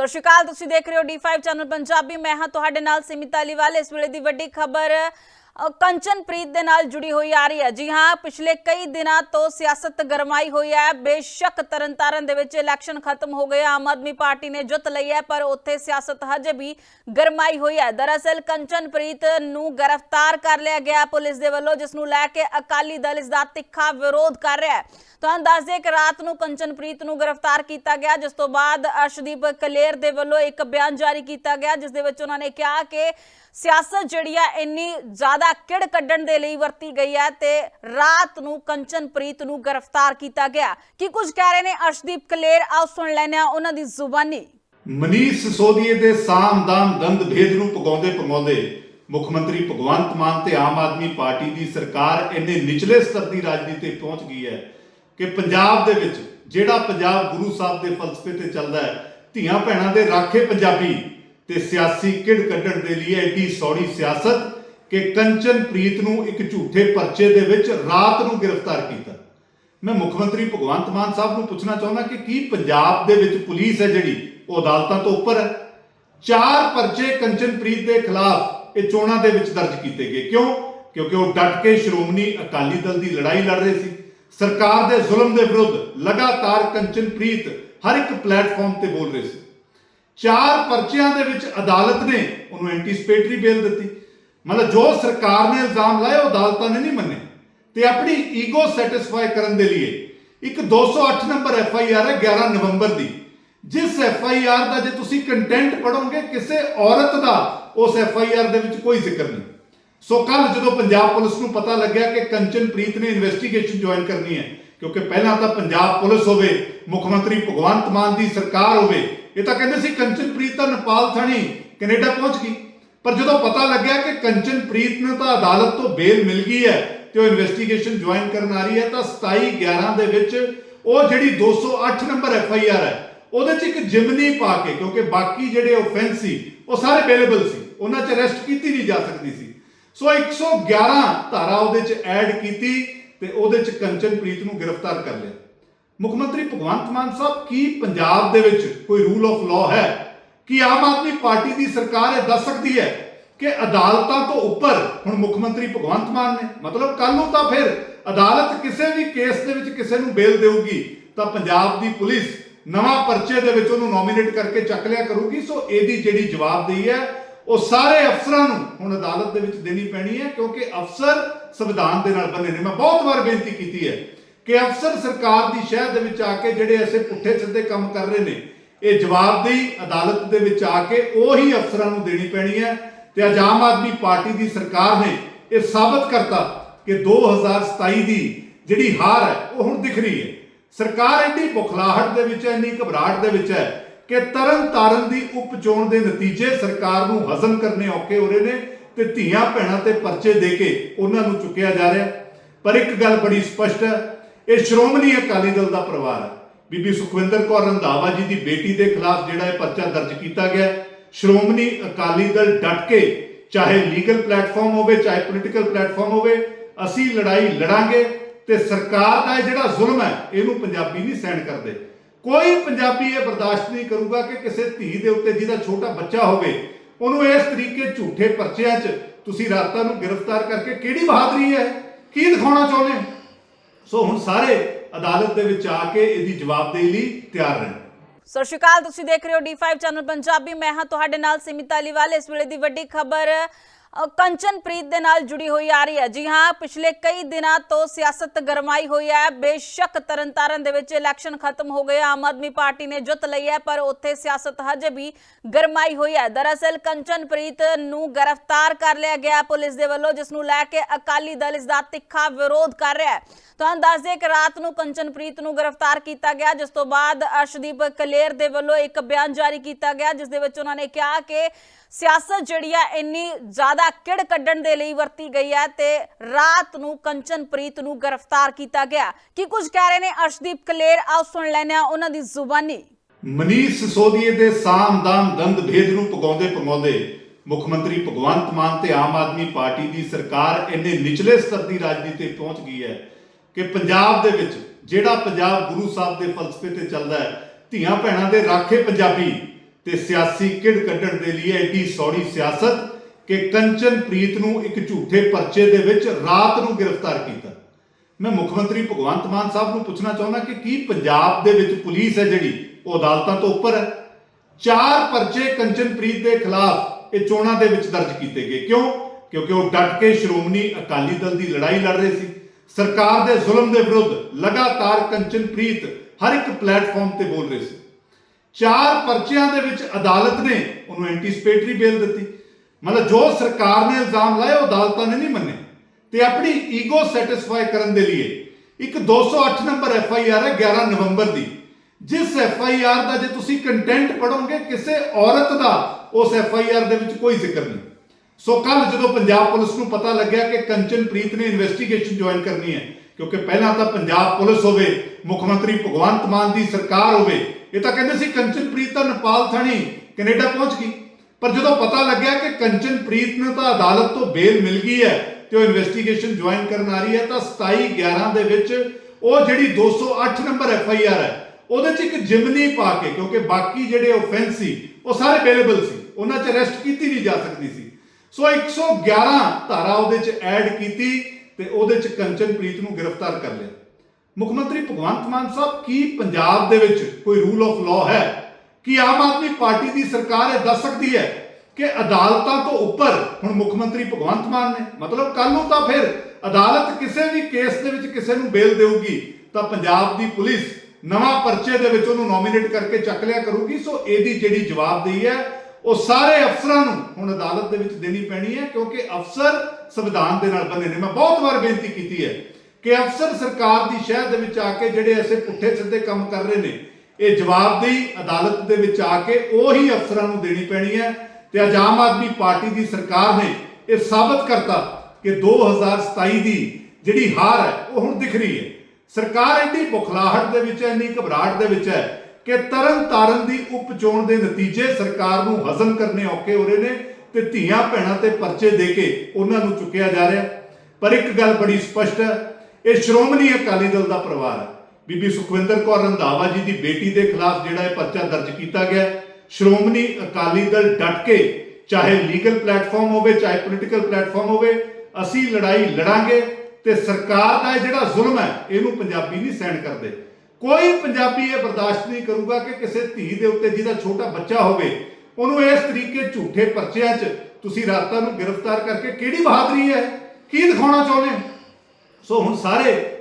ਸਤਿ ਸ਼੍ਰੀ ਅਕਾਲ, ਤੁਸੀਂ ਦੇਖ ਰਹੇ ਹੋ D5 ਚੈਨਲ ਪੰਜਾਬੀ। ਮੈਂ ਹਾਂ ਤੁਹਾਡੇ ਨਾਲ ਸਿਮਿਤ ਅਲੀਵਾਲ। ਇਸ ਵੇਲੇ ਦੀ ਵੱਡੀ ਖਬਰ ਕੰਚਨਪ੍ਰੀਤ ਦੇ ਨਾਲ ਜੁੜੀ ਹੋਈ ਆ ਰਹੀ ਹੈ। ਜੀ ਹਾਂ, ਪਿਛਲੇ ਕਈ ਦਿਨਾਂ ਤੋਂ ਸਿਆਸਤ ਗਰਮਾਈ ਹੋਈ ਹੈ। ਬੇਸ਼ੱਕ ਤਰਨਤਾਰਨ ਦੇ ਵਿੱਚ ਇਲੈਕਸ਼ਨ ਖਤਮ ਹੋ ਗਏ। ਆਮ ਆਦਮੀ ਪਾਰਟੀ ਨੇ ਜਿੱਤ ਲਈ ਹੈ, ਪਰ ਉੱਥੇ ਸਿਆਸਤ ਹਜੇ ਵੀ ਗਰਮਾਈ ਹੋਈ ਹੈ। ਦਰਅਸਲ ਕੰਚਨਪ੍ਰੀਤ ਨੂੰ ਗ੍ਰਿਫਤਾਰ ਕਰ ਲਿਆ ਗਿਆ ਪੁਲਿਸ ਦੇ ਵੱਲੋਂ, ਜਿਸ ਨੂੰ ਲੈ ਕੇ ਅਕਾਲੀ ਦਲ ਇਸ ਦਾ ਤਿੱਖਾ ਵਿਰੋਧ ਕਰ ਰਿਹਾ ਹੈ। ਤੁਹਾਨੂੰ ਦੱਸ ਦਈਏ ਕਿ ਰਾਤ ਨੂੰ ਕੰਚਨਪ੍ਰੀਤ ਨੂੰ ਗ੍ਰਿਫਤਾਰ ਕੀਤਾ ਗਿਆ, ਜਿਸ ਤੋਂ ਬਾਅਦ ਅਰਸ਼ਦੀਪ ਕਲੇਰ ਦੇ ਵੱਲੋਂ ਇੱਕ ਬਿਆਨ ਜਾਰੀ ਕੀਤਾ ਗਿਆ, ਜਿਸ ਦੇ ਵਿੱਚ ਉਹਨਾਂ ਨੇ ਕਿਹਾ ਕਿ ਸਿਆਸਤ ਜਿਹੜੀ ਆ, ਇੰਨੀ ਜ਼ਿਆਦਾ ਕਿੜ ਕੱਢਣ ਦੇ ਲਈ ਵਰਤੀ ਗਈ ਹੈ ਤੇ ਰਾਤ ਨੂੰ ਕੰਚਨਪ੍ਰੀਤ ਨੂੰ ਗ੍ਰਿਫਤਾਰ ਕੀਤਾ ਗਿਆ। ਕੀ ਕੁਝ ਕਹਿ ਰਹੇ ਨੇ ਅਰਸ਼ਦੀਪ ਕਲੇਰ? ਆਓ ਸੁਣ ਲੈਂਦੇ ਹਾਂ ਉਹਨਾਂ ਦੀ ਜ਼ੁਬਾਨੀ। ਮਨੀਸ਼ ਸਿਸੋਦੀਏ ਦੇ ਸਾਮਦਾਨ ਦੰਦ ਭੇਦ ਨੂੰ ਪਗਾਉਂਦੇ ਪਗਾਉਂਦੇ ਮੁੱਖ ਮੰਤਰੀ ਭਗਵੰਤ ਮਾਨ ਤੇ ਆਮ ਆਦਮੀ ਪਾਰਟੀ ਦੀ ਸਰਕਾਰ ਇੰਨੇ ਨਿਚਲੇ ਸਤਰ ਦੀ ਰਾਜਨੀਤੀ ਤੇ ਪਹੁੰਚ ਗਈ ਹੈ ਕਿ ਪੰਜਾਬ ਦੇ ਵਿੱਚ ਜਿਹੜਾ ਪੰਜਾਬ ਗੁਰੂ ਸਾਹਿਬ ਦੇ ਫਲਸਫੇ ਤੇ ਚੱਲਦਾ ਹੈ, ਧੀਆਂ ਭੈਣਾਂ ਦੇ ਰਾਖੇ ਪੰਜਾਬੀ ਤੇ ਸਿਆਸੀ ਕਿੜ ਕੱਢਣ ਦੇ ਲਈ ਐਡੀ ਸੌੜੀ ਸਿਆਸਤ ਕਿ ਕੰਚਨਪ੍ਰੀਤ ਨੂੰ ਇੱਕ ਝੂਠੇ ਪਰਚੇ ਦੇ ਵਿੱਚ ਰਾਤ ਨੂੰ ਗ੍ਰਿਫਤਾਰ ਕੀਤਾ। ਮੈਂ ਮੁੱਖ ਮੰਤਰੀ ਭਗਵੰਤ ਮਾਨ ਸਾਹਿਬ ਨੂੰ ਪੁੱਛਣਾ ਚਾਹੁੰਦਾ ਕਿ ਕੀ ਪੰਜਾਬ ਦੇ ਵਿੱਚ ਪੁਲਿਸ ਹੈ ਜਿਹੜੀ ਉਹ ਅਦਾਲਤਾਂ ਤੋਂ ਉੱਪਰ ਹੈ? ਚਾਰ ਪਰਚੇ ਕੰਚਨਪ੍ਰੀਤ ਦੇ ਖਿਲਾਫ ਇਹ ਚੋਣਾਂ ਦੇ ਵਿੱਚ ਦਰਜ ਕੀਤੇ ਗਏ। ਕਿਉਂ? ਕਿਉਂਕਿ ਉਹ ਡਟ ਕੇ ਸ਼੍ਰੋਮਣੀ ਅਕਾਲੀ ਦਲ ਦੀ ਲੜਾਈ ਲੜ ਰਹੇ ਸੀ। ਸਰਕਾਰ ਦੇ ਜ਼ੁਲਮ ਦੇ ਵਿਰੁੱਧ ਲਗਾਤਾਰ ਕੰਚਨਪ੍ਰੀਤ ਹਰ ਇੱਕ ਪਲੇਟਫਾਰਮ ਤੇ ਬੋਲ ਰਹੇ ਸੀ। ਚਾਰ ਪਰਚਿਆਂ ਦੇ ਵਿੱਚ ਅਦਾਲਤ ਨੇ ਉਹਨੂੰ ਐਂਟੀਸਪੇਟਰੀ ਬੇਲ ਦਿੱਤੀ। ਮਤਲਬ ਜੋ ਸਰਕਾਰ ਨੇ ਇਲਜ਼ਾਮ ਲਾਏ, ਉਹ ਅਦਾਲਤਾਂ ਨੇ ਨਹੀਂ ਮੰਨੇ। ਤੇ ਆਪਣੀ ਈਗੋ ਸੈਟੀਸਫਾਈ ਕਰਨ ਦੇ ਲਈ ਇੱਕ 208 ਨੰਬਰ ਐਫ ਆਈ ਆਰ ਹੈ 11 ਨਵੰਬਰ ਦੀ। ਜਿਸ ਐਫ ਆਈ ਆਰ ਦਾ ਜੇ ਤੁਸੀਂ ਕੰਟੈਂਟ ਪੜੋਗੇ ਕਿਸੇ ਔਰਤ ਦਾ ਉਸ ਐਫ ਆਈ ਆਰ ਦੇ ਵਿੱਚ ਕੋਈ ਜ਼ਿਕਰ ਨਹੀਂ। ਸੋ ਕੱਲ ਜਦੋਂ ਪੰਜਾਬ ਪੁਲਿਸ ਨੂੰ ਪਤਾ ਲੱਗਿਆ ਕਿ ਕੰਚਨਪ੍ਰੀਤ ਨੇ ਇਨਵੈਸਟੀਗੇਸ਼ਨ ਜੁਆਇਨ ਕਰਨੀ ਹੈ, ਕਿਉਂਕਿ ਪਹਿਲਾਂ ਤਾਂ ਪੰਜਾਬ ਪੁਲਿਸ ਹੋਵੇ, ਮੁੱਖ ਮੰਤਰੀ ਭਗਵੰਤ ਮਾਨ ਦੀ ਸਰਕਾਰ ਹੋਵੇ, ਇਹ ਤਾਂ ਕਹਿੰਦੇ ਸੀ ਕੰਚਨਪ੍ਰੀਤ ਤਾਂ ਨੇਪਾਲ ਥਾਣੀ ਕੈਨੇਡਾ ਪਹੁੰਚ ਗਈ। ਪਰ ਜਦੋਂ ਪਤਾ ਲੱਗਿਆ ਕਿ ਕੰਚਨਪ੍ਰੀਤ ਨੂੰ ਤਾਂ ਅਦਾਲਤ ਤੋਂ ਬੇਲ ਮਿਲ ਗਈ ਹੈ ਤੇ ਉਹ ਇਨਵੈਸਟੀਗੇਸ਼ਨ ਜੁਆਇਨ ਕਰਨ ਆ ਰਹੀ ਹੈ, ਤਾਂ 27 11 ਦੇ ਵਿੱਚ ਉਹ ਜਿਹੜੀ 208 ਨੰਬਰ ਐਫ ਆਈ ਆਰ ਹੈ, ਉਹਦੇ 'ਚ ਇੱਕ ਜਿਮਨੀ ਪਾ ਕੇ, ਕਿਉਂਕਿ ਬਾਕੀ ਜਿਹੜੇ ਆਫੈਂਸ ਸੀ, ਉਹ ਸਾਰੇ ਅਵੇਲੇਬਲ ਸੀ, ਉਹਨਾਂ 'ਚ ਅਰੈਸਟ ਕੀਤੀ ਨਹੀਂ ਜਾ ਸਕਦੀ ਸੀ। ਸੋ 111 ਧਾਰਾ ਉਹਦੇ 'ਚ ਐਡ ਕੀਤੀ ਤੇ ਉਹਦੇ 'ਚ ਕੰਚਨਪ੍ਰੀਤ ਨੂੰ ਗ੍ਰਿਫਤਾਰ ਕਰ ਲਿਆ। ਮੁੱਖ ਮੰਤਰੀ ਭਗਵੰਤ ਮਾਨ ਸਾਹਿਬ, ਕੀ ਪੰਜਾਬ ਦੇ ਵਿੱਚ ਕੋਈ ਰੂਲ ਆਫ ਲਾਅ ਹੈ? ਕੀ ਆਮ ਆਦਮੀ ਪਾਰਟੀ ਦੀ ਸਰਕਾਰ ਇਹ ਦੱਸ ਸਕਦੀ ਹੈ ਕਿ ਅਦਾਲਤਾਂ ਤੋਂ ਉੱਪਰ ਹੁਣ ਮੁੱਖ ਮੰਤਰੀ ਭਗਵੰਤ ਮਾਨ ਨੇ, ਮਤਲਬ ਕੱਲ ਨੂੰ ਤਾਂ ਫਿਰ ਅਦਾਲਤ ਕਿਸੇ ਵੀ ਕੇਸ ਦੇ ਵਿੱਚ ਕਿਸੇ ਨੂੰ ਬੇਲ ਦੇਊਗੀ, ਤਾਂ ਪੰਜਾਬ ਦੀ ਪੁਲਿਸ ਨਵਾਂ ਪਰਚੇ ਦੇ ਵਿੱਚ ਉਹਨੂੰ ਨੋਮੀਨੇਟ ਕਰਕੇ ਚੱਕ ਲਿਆ ਕਰੂਗੀ। ਸੋ ਇਹਦੀ ਜਿਹੜੀ ਜਵਾਬਦੇਹੀ ਹੈ, ਉਹ ਸਾਰੇ ਅਫਸਰਾਂ ਨੂੰ ਹੁਣ ਅਦਾਲਤ ਦੇ ਵਿੱਚ ਦੇਣੀ ਪੈਣੀ ਹੈ, ਕਿਉਂਕਿ ਅਫਸਰ ਸੰਵਿਧਾਨ ਦੇ ਨਾਲ ਬੰਨੇ ਨੇ। ਮੈਂ ਬਹੁਤ ਵਾਰ ਬੇਨਤੀ ਕੀਤੀ ਹੈ ਕਿ ਅਫਸਰ ਸਰਕਾਰ ਦੀ ਸ਼ਹਿਰ ਦੇ ਵਿੱਚ ਆ ਕੇ ਜਿਹੜੇ ਐਸੇ ਪੁੱਠੇ ਸਿੱਧੇ ਕੰਮ ਕਰ ਰਹੇ ਨੇ ਇਹ ਜਵਾਬਦੇਹੀ ਅਦਾਲਤ ਦੇ ਵਿੱਚ ਆ ਕੇ ਉਹੀ ਅਫਸਰਾਂ ਨੂੰ ਦੇਣੀ ਪੈਣੀ ਹੈ ਤੇ ਅੱਜ ਆਮ ਆਦਮੀ ਪਾਰਟੀ ਦੀ ਸਰਕਾਰ ਨੇ ਇਹ ਸਾਬਤ ਕਰਤਾ ਕਿ 2027 ਦੀ ਜਿਹੜੀ ਹਾਰ ਹੈ, ਉਹ ਹੁਣ ਦਿਖ ਰਹੀ ਹੈ। ਸਰਕਾਰ ਇੰਨੀ ਬੁਖਲਾਹਟ ਦੇ ਵਿੱਚ ਹੈ, ਇੰਨੀ ਘਬਰਾਹਟ ਦੇ ਵਿੱਚ ਹੈ ਕਿ ਤਰਨ ਤਾਰਨ ਦੀ ਉਪ ਚੋਣ ਦੇ ਨਤੀਜੇ ਸਰਕਾਰ ਨੂੰ ਹਜ਼ਮ ਕਰਨੇ ਔਖੇ ਹੋ ਰਹੇ ਨੇ ਤੇ ਧੀਆਂ ਭੈਣਾਂ ਤੇ ਪਰਚੇ ਦੇ ਕੇ ਉਹਨਾਂ ਨੂੰ ਚੁੱਕਿਆ ਜਾ ਰਿਹਾ ਪਰ ਇੱਕ ਗੱਲ ਬੜੀ ਸਪਸ਼ਟ ਹੈ, ਇਹ ਸ਼੍ਰੋਮਣੀ ਅਕਾਲੀ ਦਲ ਦਾ ਪਰਿਵਾਰ ਹੈ। ਬੀਬੀ ਸੁਖਵਿੰਦਰ ਕੌਰ ਰੰਧਾਵਾ ਜੀ ਦੀ ਬੇਟੀ ਦੇ ਖਿਲਾਫ ਜਿਹੜਾ ਇਹ ਪਰਚਾ ਦਰਜ ਕੀਤਾ ਗਿਆ ਸ਼੍ਰੋਮਣੀ ਅਕਾਲੀ ਦਲ ਡਟ ਕੇ ਚਾਹੇ ਲੀਗਲ ਪਲੇਟਫਾਰਮ ਹੋਵੇ, ਚਾਹੇ ਪੋਲੀਟੀਕਲ ਪਲੇਟਫਾਰਮ ਹੋਵੇ, ਅਸੀਂ ਲੜਾਈ ਲੜਾਂਗੇ ਤੇ ਸਰਕਾਰ ਦਾ ਇਹ ਜਿਹੜਾ ਜ਼ੁਲਮ ਹੈ, ਇਹਨੂੰ ਪੰਜਾਬੀ ਨਹੀਂ ਸਹਿਣ ਕਰਦੇ। ਕੋਈ ਪੰਜਾਬੀ ਇਹ ਬਰਦਾਸ਼ਤ ਨਹੀਂ ਕਰੂਗਾ ਕਿ ਕਿਸੇ ਧੀ ਦੇ ਉੱਤੇ ਜਿਹਦਾ ਛੋਟਾ ਬੱਚਾ ਹੋਵੇ, ਉਹਨੂੰ ਇਸ ਤਰੀਕੇ ਝੂਠੇ ਪਰਚਿਆਂ 'ਚ ਤੁਸੀਂ ਰਾਤਾਂ ਨੂੰ ਗ੍ਰਿਫਤਾਰ ਕਰਕੇ ਕਿਹੜੀ ਬਹਾਦਰੀ ਹੈ? ਕੀ ਦਿਖਾਉਣਾ ਚਾਹੁੰਦੇ ਸੋ ਹੁਣ ਸਾਰੇ ਅਦਾਲਤ ਦੇ ਵਿੱਚ ਆ ਕੇ ਇਹਦੀ ਜਵਾਬਦੇਹੀ ਲਈ ਤਿਆਰ ਰਹਿਣ ਸਤਿ ਸ਼੍ਰੀ ਅਕਾਲ, ਤੁਸੀਂ ਦੇਖ ਰਹੇ ਹੋ D5 ਚੈਨਲ ਪੰਜਾਬੀ। ਮੈਂ ਹਾਂ ਤੁਹਾਡੇ ਨਾਲ ਸਿਮਿਤ ਅਲੀਵਾਲ। ਇਸ ਵੇਲੇ ਦੀ ਵੱਡੀ ਖਬਰ ਕੰਚਨਪ੍ਰੀਤ ਦੇ ਨਾਲ ਜੁੜੀ ਹੋਈ ਆ ਰਹੀ ਹੈ। ਜੀ ਹਾਂ, ਪਿਛਲੇ ਕਈ ਦਿਨਾਂ ਤੋਂ ਸਿਆਸਤ ਗਰਮਾਈ ਹੋਈ ਹੈ। ਬੇਸ਼ੱਕ ਤਰਨਤਾਰਨ ਦੇ ਵਿੱਚ ਇਲੈਕਸ਼ਨ ਖਤਮ ਹੋ ਗਏ। ਆਮ ਆਦਮੀ ਪਾਰਟੀ ਨੇ ਜਿੱਤ ਲਈ ਹੈ, ਪਰ ਉੱਥੇ ਸਿਆਸਤ ਹਜੇ ਵੀ ਗਰਮਾਈ ਹੋਈ ਹੈ। ਦਰਅਸਲ ਕੰਚਨਪ੍ਰੀਤ ਨੂੰ ਗ੍ਰਿਫਤਾਰ ਕਰ ਲਿਆ ਗਿਆ ਪੁਲਿਸ ਦੇ ਵੱਲੋਂ, ਜਿਸ ਨੂੰ ਲੈ ਕੇ ਅਕਾਲੀ ਦਲ ਇਸ ਦਾ ਤਿੱਖਾ ਵਿਰੋਧ ਕਰ ਰਿਹਾ ਹੈ। ਤੁਹਾਨੂੰ ਦੱਸ ਦਈਏ ਕਿ ਰਾਤ ਨੂੰ ਕੰਚਨਪ੍ਰੀਤ ਨੂੰ ਗ੍ਰਿਫਤਾਰ ਕੀਤਾ ਗਿਆ, ਜਿਸ ਤੋਂ ਬਾਅਦ ਅਰਸ਼ਦੀਪ ਕਲੇਰ ਦੇ ਵੱਲੋਂ ਇੱਕ ਬਿਆਨ ਜਾਰੀ ਕੀਤਾ ਗਿਆ, ਜਿਸ ਦੇ ਵਿੱਚ ਉਹਨਾਂ ਨੇ ਕਿਹਾ ਕਿ ਸਿਆਸਤ ਜਿਹੜੀ ਹੈ ਇੰਨੀ ਜ਼ਿਆਦਾ ਕਿੜ ਕੱਢਣ ਦੇ ਲਈ ਵਰਤੀ ਗਈ ਹੈ ਤੇ ਰਾਤ ਨੂੰ ਕੰਚਨਪ੍ਰੀਤ ਨੂੰ ਗ੍ਰਿਫਤਾਰ ਕੀਤਾ ਗਿਆ। ਕੀ ਕੁਝ ਕਹਿ ਰਹੇ ਨੇ ਅਰਸ਼ਦੀਪ ਕਲੇਰ? ਆਓ ਸੁਣ ਲੈਂਦੇ ਹਾਂ ਉਹਨਾਂ ਦੀ ਜ਼ੁਬਾਨੀ। ਮਨੀਸ਼ ਸਿਸੋਦੀਏ ਦੇ ਸਾਮਦਾਨ ਦੰਦ ਭੇਦ ਨੂੰ ਪਗਾਉਂਦੇ ਪਗਾਉਂਦੇ ਮੁੱਖ ਮੰਤਰੀ ਭਗਵੰਤ ਮਾਨ ਤੇ ਆਮ ਆਦਮੀ ਪਾਰਟੀ ਦੀ ਸਰਕਾਰ ਇੰਨੇ ਨਿਚਲੇ ਸਤਰ ਦੀ ਰਾਜਨੀਤੀ ਤੇ ਪਹੁੰਚ ਗਈ ਹੈ ਕਿ ਪੰਜਾਬ ਦੇ ਵਿੱਚ ਜਿਹੜਾ ਪੰਜਾਬ ਗੁਰੂ ਸਾਹਿਬ ਦੇ ਫਲਸਫੇ ਤੇ ਚੱਲਦਾ ਹੈ, ਧੀਆਂ ਭੈਣਾਂ ਦੇ ਰਾਖੇ ਪੰਜਾਬੀ ਤੇ ਸਿਆਸੀ ਕਿੜ ਕੱਢਣ ਦੇ ਲਈ ਐਡੀ ਸੌੜੀ ਸਿਆਸਤ ਕਿ ਕੰਚਨਪ੍ਰੀਤ ਨੂੰ ਇੱਕ ਝੂਠੇ ਪਰਚੇ ਦੇ ਵਿੱਚ ਰਾਤ ਨੂੰ ਗ੍ਰਿਫਤਾਰ ਕੀਤਾ। ਮੈਂ ਮੁੱਖ ਮੰਤਰੀ ਭਗਵੰਤ ਮਾਨ ਸਾਹਿਬ ਨੂੰ ਪੁੱਛਣਾ ਚਾਹੁੰਦਾ ਕਿ ਕੀ ਪੰਜਾਬ ਦੇ ਵਿੱਚ ਪੁਲਿਸ ਹੈ ਜਿਹੜੀ ਉਹ ਅਦਾਲਤਾਂ ਤੋਂ ਉੱਪਰ ਹੈ? ਚਾਰ ਪਰਚੇ ਕੰਚਨਪ੍ਰੀਤ ਦੇ ਖਿਲਾਫ ਇਹ ਚੋਣਾਂ ਦੇ ਵਿੱਚ ਦਰਜ ਕੀਤੇ ਗਏ। ਕਿਉਂ? ਕਿਉਂਕਿ ਉਹ ਡਟ ਕੇ ਸ਼੍ਰੋਮਣੀ ਅਕਾਲੀ ਦਲ ਦੀ ਲੜਾਈ ਲੜ ਰਹੇ ਸੀ। ਸਰਕਾਰ ਦੇ ਜ਼ੁਲਮ ਦੇ ਵਿਰੁੱਧ ਲਗਾਤਾਰ ਕੰਚਨਪ੍ਰੀਤ ਹਰ ਇੱਕ ਪਲੇਟਫਾਰਮ ਤੇ ਬੋਲ ਰਹੇ ਸੀ। ਚਾਰ ਪਰਚਿਆਂ ਦੇ ਵਿੱਚ ਅਦਾਲਤ ਨੇ ਉਹਨੂੰ ਐਂਟੀਸਪੇਟਰੀ ਬੇਲ ਦਿੱਤੀ। ਮਤਲਬ ਜੋ ਸਰਕਾਰ ਨੇ ਇਲਜ਼ਾਮ ਲਾਏ, ਉਹ ਅਦਾਲਤਾਂ ਨੇ ਨਹੀਂ ਮੰਨੇ। ਤੇ ਆਪਣੀ ਈਗੋ ਸੈਟੀਸਫਾਈ ਕਰਨ ਦੇ ਲਈ ਇੱਕ 208 ਨੰਬਰ ਐਫ ਆਈ ਆਰ ਹੈ 11 ਨਵੰਬਰ ਦੀ। ਜਿਸ ਐਫ ਆਈ ਆਰ ਦਾ ਜੇ ਤੁਸੀਂ ਕੰਟੈਂਟ ਪੜੋਗੇ ਕਿਸੇ ਔਰਤ ਦਾ ਉਸ ਐਫ ਆਈ ਆਰ ਦੇ ਵਿੱਚ ਕੋਈ ਜ਼ਿਕਰ ਨਹੀਂ। ਸੋ ਕੱਲ ਜਦੋਂ ਪੰਜਾਬ ਪੁਲਿਸ ਨੂੰ ਪਤਾ ਲੱਗਿਆ ਕਿ ਕੰਚਨਪ੍ਰੀਤ ਨੇ ਇਨਵੈਸਟੀਗੇਸ਼ਨ ਜੁਆਇਨ ਕਰਨੀ ਹੈ, ਕਿਉਂਕਿ ਪਹਿਲਾਂ ਤਾਂ ਪੰਜਾਬ ਪੁਲਿਸ ਹੋਵੇ, ਮੁੱਖ ਮੰਤਰੀ ਭਗਵੰਤ ਮਾਨ ਦੀ ਸਰਕਾਰ ਹੋਵੇ, ਇਹ ਤਾਂ ਕਹਿੰਦੇ ਸੀ, ਕੰਚਨਪ੍ਰੀਤ ਤਾਂ ਨੇਪਾਲ ਥਾਣੀ, ਕੈਨੇਡਾ ਪਹੁੰਚ ਗਈ। ਪਰ ਜਦੋਂ ਪਤਾ ਲੱਗਿਆ ਕਿ ਕੰਚਨਪ੍ਰੀਤ ਨੂੰ ਤਾਂ ਅਦਾਲਤ ਤੋਂ ਬੇਲ ਮਿਲ ਗਈ ਹੈ ਤੇ ਉਹ ਇਨਵੈਸਟੀਗੇਸ਼ਨ ਜੁਆਇਨ ਕਰਨ ਆ ਰਹੀ ਹੈ, ਤਾਂ 27 11 ਦੇ ਵਿੱਚ ਉਹ ਜਿਹੜੀ 208 ਨੰਬਰ ਐਫ ਆਈ ਆਰ ਹੈ, ਉਹਦੇ ਚ ਇੱਕ ਜਿਮਨੀ ਪਾ ਕੇ, ਕਿਉਂਕਿ ਬਾਕੀ ਜਿਹੜੇ ਆਫੈਂਸ ਸੀ, ਉਹ ਸਾਰੇ ਅਵੇਲੇਬਲ ਸੀ, ਉਹਨਾਂ 'ਚ ਅਰੈਸਟ ਕੀਤੀ ਨਹੀਂ ਜਾ ਸਕਦੀ ਸੀ। ਸੋ 111 ਧਾਰਾ ਉਹਦੇ 'ਚ ਐਡ ਕੀਤੀ ਤੇ ਉਹਦੇ 'ਚ ਕੰਚਨਪ੍ਰੀਤ ਨੂੰ ਗ੍ਰਿਫਤਾਰ ਕਰ ਲਿਆ। ਮੁੱਖ ਮੰਤਰੀ ਭਗਵੰਤ ਮਾਨ ਸਾਹਿਬ, ਕੀ ਪੰਜਾਬ ਦੇ ਵਿੱਚ ਕੋਈ ਰੂਲ ਆਫ ਲਾਅ ਹੈ? ਕਿ ਆਮ ਆਦਮੀ ਪਾਰਟੀ ਦੀ ਸਰਕਾਰ ਇਹ ਦੱਸ ਸਕਦੀ ਹੈ ਕਿ ਅਦਾਲਤਾਂ ਤੋਂ ਉੱਪਰ ਹੁਣ ਮੁੱਖ ਮੰਤਰੀ ਭਗਵੰਤ ਮਾਨ ਨੇ, ਮਤਲਬ ਕੱਲ ਨੂੰ ਤਾਂ ਫਿਰ ਅਦਾਲਤ ਕਿਸੇ ਵੀ ਕੇਸ ਦੇ ਵਿੱਚ ਕਿਸੇ ਨੂੰ ਬੇਲ ਦੇਊਗੀ, ਤਾਂ ਪੰਜਾਬ ਦੀ ਪੁਲਿਸ ਨਵਾਂ ਪਰਚੇ ਦੇ ਵਿੱਚ ਉਹਨੂੰ ਨੋਮੀਨੇਟ ਕਰਕੇ ਚੱਕ ਲਿਆ ਕਰੂਗੀ। ਸੋ ਇਹਦੀ ਜਿਹੜੀ ਜਵਾਬਦੇਹੀ ਹੈ, ਉਹ ਸਾਰੇ ਅਫਸਰਾਂ ਨੂੰ ਹੁਣ ਅਦਾਲਤ ਦੇ ਵਿੱਚ ਦੇਣੀ ਪੈਣੀ ਹੈ, ਕਿਉਂਕਿ ਅਫਸਰ ਸੰਵਿਧਾਨ ਦੇ ਨਾਲ ਬੰਨੇ ਨੇ। ਮੈਂ ਬਹੁਤ ਵਾਰ ਬੇਨਤੀ ਕੀਤੀ ਹੈ ਕਿ ਅਫਸਰ ਸਰਕਾਰ ਦੀ ਸ਼ਹਿਰ ਦੇ ਵਿੱਚ ਆ ਕੇ ਜਿਹੜੇ ਐਸੇ ਪੁੱਠੇ ਸਿੱਧੇ ਕੰਮ ਕਰ ਰਹੇ ਨੇ ਇਹ ਜਵਾਬਦੇਹੀ ਅਦਾਲਤ ਦੇ ਵਿੱਚ ਆ ਕੇ ਉਹੀ ਅਫਸਰਾਂ ਨੂੰ ਦੇਣੀ ਪੈਣੀ ਹੈ ਤੇ ਅੱਜ ਆਮ ਆਦਮੀ ਪਾਰਟੀ ਦੀ ਸਰਕਾਰ ਨੇ ਇਹ ਸਾਬਤ ਕਰਤਾ ਕਿ 2027 ਦੀ ਜਿਹੜੀ ਹਾਰ ਹੈ, ਉਹ ਹੁਣ ਦਿਖ ਰਹੀ ਹੈ। ਸਰਕਾਰ ਇੰਨੀ ਬੁਖਲਾਹਟ ਦੇ ਵਿੱਚ ਹੈ, ਇੰਨੀ ਘਬਰਾਹਟ ਦੇ ਵਿੱਚ ਹੈ ਕਿ ਤਰਨ ਤਾਰਨ ਦੀ ਉਪ ਚੋਣ ਦੇ ਨਤੀਜੇ ਸਰਕਾਰ ਨੂੰ ਹਜ਼ਮ ਕਰਨੇ ਔਖੇ ਹੋ ਰਹੇ ਨੇ ਤੇ ਧੀਆਂ ਭੈਣਾਂ ਤੇ ਪਰਚੇ ਦੇ ਕੇ ਉਹਨਾਂ ਨੂੰ ਚੁੱਕਿਆ ਜਾ ਰਿਹਾ ਪਰ ਇੱਕ ਗੱਲ ਬੜੀ ਸਪਸ਼ਟ ਹੈ, ਇਹ ਸ਼੍ਰੋਮਣੀ ਅਕਾਲੀ ਦਲ ਦਾ ਪਰਿਵਾਰ ਹੈ। ਬੀਬੀ ਸੁਖਵਿੰਦਰ ਕੌਰ ਰੰਧਾਵਾ ਜੀ ਦੀ ਬੇਟੀ ਦੇ ਖਿਲਾਫ ਜਿਹੜਾ ਇਹ ਪਰਚਾ ਦਰਜ ਕੀਤਾ ਗਿਆ। ਸ਼੍ਰੋਮਣੀ ਅਕਾਲੀ ਦਲ ਡਟ ਕੇ ਚਾਹੇ ਲੀਗਲ ਪਲੇਟਫਾਰਮ ਹੋਵੇ, ਚਾਹੇ ਪੋਲੀਟੀਕਲ ਪਲੇਟਫਾਰਮ ਹੋਵੇ, ਅਸੀਂ ਲੜਾਈ ਲੜਾਂਗੇ ਤੇ ਸਰਕਾਰ ਦਾ ਜਿਹੜਾ ਜ਼ੁਲਮ ਹੈ, ਇਹਨੂੰ ਪੰਜਾਬੀ ਨਹੀਂ ਸਹਿਣ ਕਰਦੇ। ਕੋਈ ਪੰਜਾਬੀ ਇਹ ਬਰਦਾਸ਼ਤ ਨਹੀਂ ਕਰੂਗਾ ਕਿ ਕਿਸੇ ਧੀ ਦੇ ਉੱਤੇ ਜਿਹਦਾ ਛੋਟਾ ਬੱਚਾ ਹੋਵੇ, ਉਹਨੂੰ ਇਸ ਤਰੀਕੇ ਝੂਠੇ ਪਰਚਿਆਂ 'ਚ ਤੁਸੀਂ ਰਾਤਾਂ ਨੂੰ ਗ੍ਰਿਫਤਾਰ ਕਰਕੇ ਕਿਹੜੀ ਬਹਾਦਰੀ ਹੈ? ਕੀ ਦਿਖਾਉਣਾ ਚਾਹੁੰਦੇ ਹੋ? ਸੋ ਹੁਣ ਸਾਰੇ